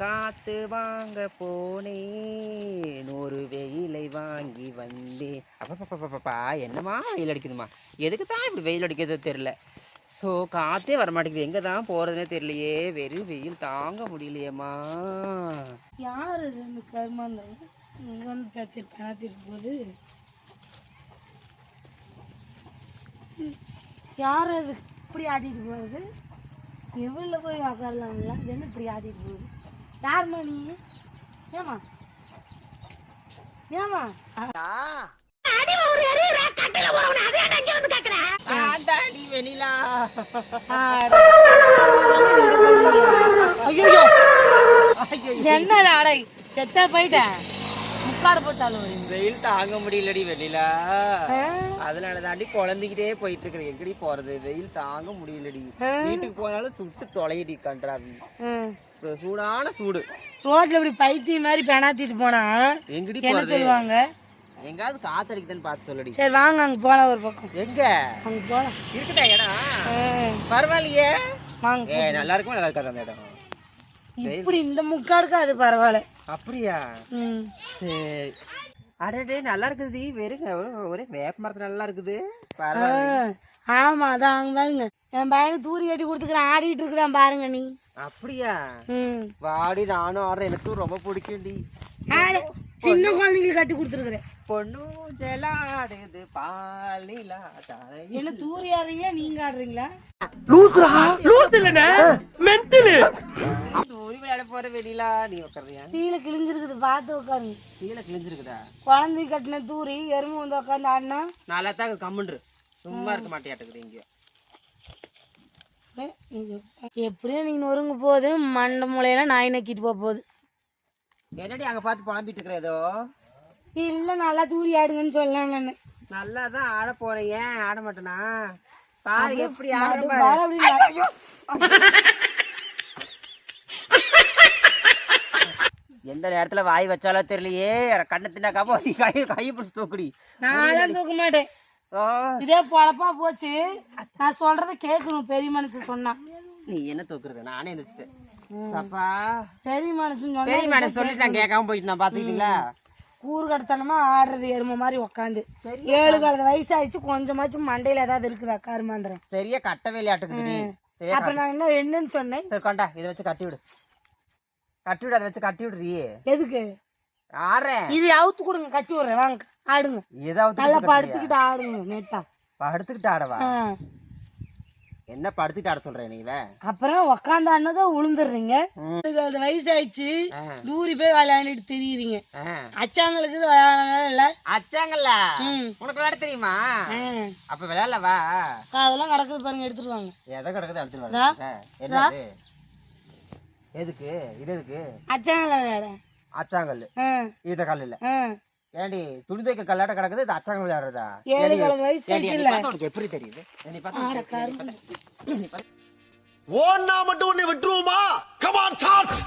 காத்து வாங்க போனேன். ஒரு வெயிலை வாங்கி வந்தேன். அப்பப்பப்பப்பா என்னம்மா வெயில் அடிக்குதுமா எதுக்கு தான் இப்படி வெயில் அடிக்கிறதோ தெரில ஸோ காற்றே வரமாட்டேங்குது. எங்கே தான் போகிறதுனே தெரியலையே. வெறும் வெயில் தாங்க முடியலையேம்மா. யார் கருமாந்தம் இங்கே வந்து பேத்தி பணத்திற்கு போது. யார் அது? இப்படி ஆடிட்டு போகிறது எவ்வளோ போய் உக்காரலாம்ல? இது என்ன இப்படி ஆடிட்டு போகுது? யாரும்மா நீ ஏமா ஏமா ஆண்டாடி வெனிலா ஐயோ என்ன ஆடை? செத்தா போயிட்டேன். முக்காடு போட்டாலும் வெயில் தாங்க முடியலடி வெண்ணிலா அதனால தாண்டி குழந்தைகிட்டே போயிட்டு இருக்கிற எங்கடி போறது? வெயில் தாங்க முடியலடி. வீட்டுக்கு போனாலும் சுட்டு தொலையடி கன்றாவி. சூடான சூடு. ரோட்ல இப்படி பைத்தியம் மாதிரி பெணாத்திட்டு போனா எங்கடி என்ன சொல்லுவாங்க? எங்காவது காத்தடிக்குதுன்னு பார்த்து சொல்லடி. சரி வாங்க அங்க போலாம் ஒரு பக்கம். எங்க? அங்க போலாம். இருக்குதா இடம்? பரவாயில்லையே. வாங்க ஏ நல்லா இருக்குமா? நல்லா இருக்காது அந்த இடம்? இப்படி இந்த முக்காடுக்கு அது பரவாயில்ல. அப்படியா? ம். சரி. அடடே நல்லா இருக்குது வெறும் ஒரே- ஒரே வேப்ப மரத்து நல்லா இருக்குது. ஆமா அதான் அங்க பாருங்க. என் பையனுக்கு தூரி கட்டி கொடுத்துக்கிறேன். ஆடிட்டு இருக்கிறான் பாருங்க நீ. அப்படியா? ம். வாடி நானும் ஆடுறேன். எனக்கும் ரொம்ப பிடிக்கும்டி. சின்ன குழந்தைங்களுக்கு கட்டி கொடுத்துருக்குறேன். பொண்ணு ஜலாடுது பாலிலா என்ன தூரி ஆடுறீங்களா நீங்க ஆடுறீங்களா? ஊரி வெளியிலா நீ உட்காரியா கீழே கிழிஞ்சிருக்குது பார்த்து உட்காருங்க கீழே கிழிஞ்சிருக்குதா? குழந்தை கட்டின தூரி எருமை வந்து உட்காந்து ஆடினா? நல்லா தான் கம்முன்று. சும்மா இருக்க மாட்டியாட்டுக்குது எப்படியும் நீங்க நொறுங்க போகுது மண்டை மூலையெல்லாம் நாய் நக்கிட்டு போக போகுது. என்னடி அங்க பார்த்து புலம்பிட்டு இருக்கிற ஏதோ? இல்ல நல்லா தூரி ஆடுங்கன்னு சொல்லலாம் நான். நல்லா தான் ஆட போறேன் ஏன் ஆட மாட்டேனா? பாரு எப்படி ஆடுற பாரு பாரு அப்படி ந- எந்த நேரத்துல வாய் வச்சாலோ தெரியலையே. கண்ணை தின்னாக்காம கை கை பிடிச்சி தூக்குடி. நான்லாம் தூக்க மாட்டேன். இதே பொழப்பா போச்சு. நான் சொல்றத கேட்கணும். பெரிய மனுஷன் சொன்னான் நீ என்ன தூக்குறது? நானே எந்திரிச்சிட்டேன். அப்பா பெரிய மனுஷன் பெரிய மேடம் சொல்லிட்டு நான் கேட்காம போயிட்டு நான் கூறு கடத்தனமா ஆடுறது எருமை மாதிரி உக்காந்து. ஏழு காலத்து வயசாயிடுச்சு. கொஞ்சமாச்சும் மண்டையில ஏதாவது இருக்குதா கருமாந்திரம் சரியா கட்ட வேலையாட்டுக்குது சரியா அப்ப நான் என்ன என்னன்னு சொன்னேன். கொண்டா. இதை வச்சு கட்டி விடு கட்டி விடு அதை வச்சு கட்டி விடுறீ எதுக்கு? ஆடுறேன். இது அவுத்து கொடுங்க கட்டி விடுறேன் வாங்க ஆடுங்க. ஏதாவது நல்லா படுத்துக்கிட்டு ஆடுங்க நேத்தா படுத்துக்கிட்டு ஆடவா. என்ன படுத்துக்கிட்டு ஆட சொல்றேன் நீ இவ? அப்புறம் உக்காந்து ஆடினதான் உளுந்துடுறீங்க. அது வயசாயிடுச்சு. தூரி போய் விளையாண்டுட்டு திரியுறீங்க. அச்சாங்களுக்கு விளையாடலாம் இல்ல? அச்சாங்கல்ல. உனக்கு விளையாட தெரியுமா. அப்ப விளையாடல வா. அதெல்லாம் கிடக்குது பாருங்க எடுத்துட்டு வாங்க. எதை கிடக்குது இதா. என்னது? எதுக்கு? இது எதுக்கு? அச்சாங்கல விளையாட அச்சாங்கல் ஈட்ட கல் இல்ல ஆ. ஏண்டி துணி துவைக்க கல்லாட்ட கிடக்குது இது அச்சாங்கல் விளையாடுறதா? ஏழு வயசு உனக்கு எப்படி தெரியுது? ஓன்னா மட்டும் உன்னை விட்டுருவோமா? கமான் சார்ஜ்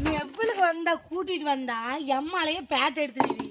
நீ எவ்வளவு வந்தா கூட்டிட்டு வந்தா எம்மாலையே பேட் எடுத்துருவீங்க